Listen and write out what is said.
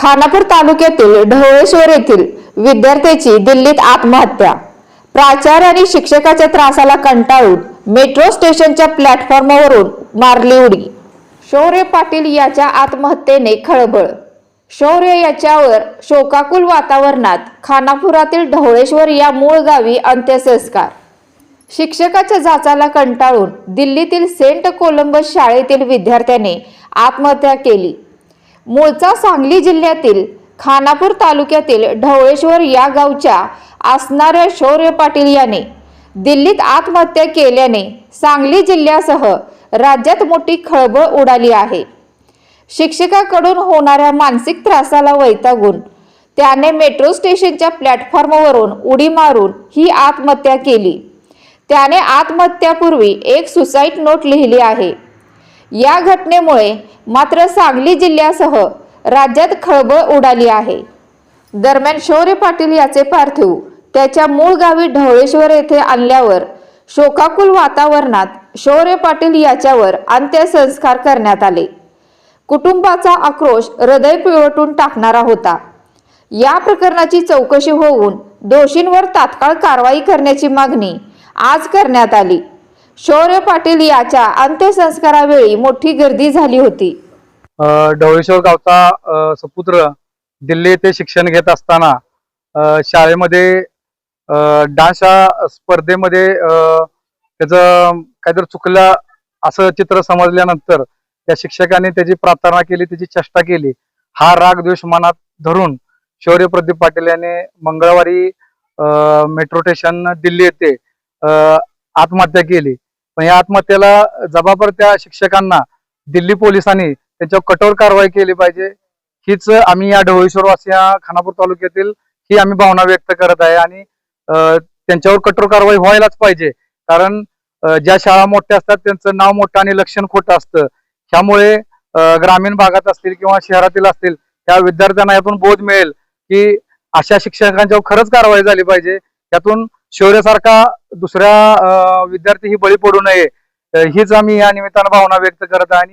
खानापूर तालुक्यातील ढवळेश्वर येथील विद्यार्थ्याची दिल्लीत आत्महत्या. प्राचार्य आणि शिक्षकाच्या त्रासाला कंटाळून मेट्रो स्टेशनच्या प्लॅटफॉर्मवरून मारली उडी. शौर्य पाटील याच्या आत्महत्येने खळबळ. शौर्य याच्यावर शोकाकुल वातावरणात खानापुरातील ढवळेश्वर या मूळ गावी अंत्यसंस्कार. शिक्षकाच्या जाचाला कंटाळून दिल्लीतील सेंट कोलंबस शाळेतील विद्यार्थ्याने आत्महत्या केली. मूळचा सांगली जिल्ह्यातील खानापूर तालुक्यातील ढवळेश्वर या गावच्या असणाऱ्या शौर्य पाटील याने दिल्लीत आत्महत्या केल्याने सांगली जिल्ह्यासह राज्यात मोठी खळबळ उडाली आहे. शिक्षकाकडून होणाऱ्या मानसिक त्रासाला वैतागून त्याने मेट्रो स्टेशनच्या प्लॅटफॉर्मवरून उडी मारून ही आत्महत्या केली. त्याने आत्महत्यापूर्वी एक सुसाईड नोट लिहिली आहे. या घटनेमुळे मात्र सांगली जिल्ह्यासह राज्यात खळबळ उडाली आहे. दरम्यान शौर्य पाटील याचे पार्थिव त्याच्या मूळ गावी ढवळेश्वर येथे आणल्यावर शोकाकुल वातावरणात शौर्य पाटील याच्यावर अंत्यसंस्कार करण्यात आले. कुटुंबाचा आक्रोश हृदय पिळवटून टाकणारा होता. या प्रकरणाची चौकशी होऊन दोषींवर तात्काळ कारवाई करण्याची मागणी आज करण्यात आली. शौर्य पाटील याच्या अंत्यसंस्कारावेळी मोठी गर्दी झाली होती. ढवळेश्वर गावचा सुपुत्र दिल्ली येथे शिक्षण घेत असताना शाळेमध्ये डान्स स्पर्धेमध्ये त्याचं काहीतरी चुकलं असं चित्र समजल्यानंतर त्या शिक्षकाने त्याची प्रार्थना केली त्याची चेष्टा केली. हा राग द्वेष मनात धरून शौर्य प्रदीप पाटील याने मंगळवारी मेट्रो स्टेशन दिल्ली येथे आत्महत्या केली. पण या आत्महत्येला जबाबदार त्या शिक्षकांना दिल्ली पोलिसांनी त्यांच्यावर कठोर कारवाई केली पाहिजे. हीच आम्ही या ढवळेश्वर या खानापूर तालुक्यातील ही आम्ही भावना व्यक्त करत आहे आणि त्यांच्यावर कठोर कारवाई व्हायलाच पाहिजे. कारण ज्या शाळा मोठ्या असतात त्यांचं नाव मोठं आणि लक्षण खोटं असतं. त्यामुळे ग्रामीण भागात असतील किंवा शहरातील असतील त्या विद्यार्थ्यांना यातून बोध मिळेल की अशा शिक्षकांच्यावर खरंच कारवाई झाली पाहिजे. त्यातून शौर्यासारखा दुसऱ्या विद्यार्थी ही बळी पडू नये. हीच आम्ही या निमित्तानं भावना व्यक्त करत आहे आणि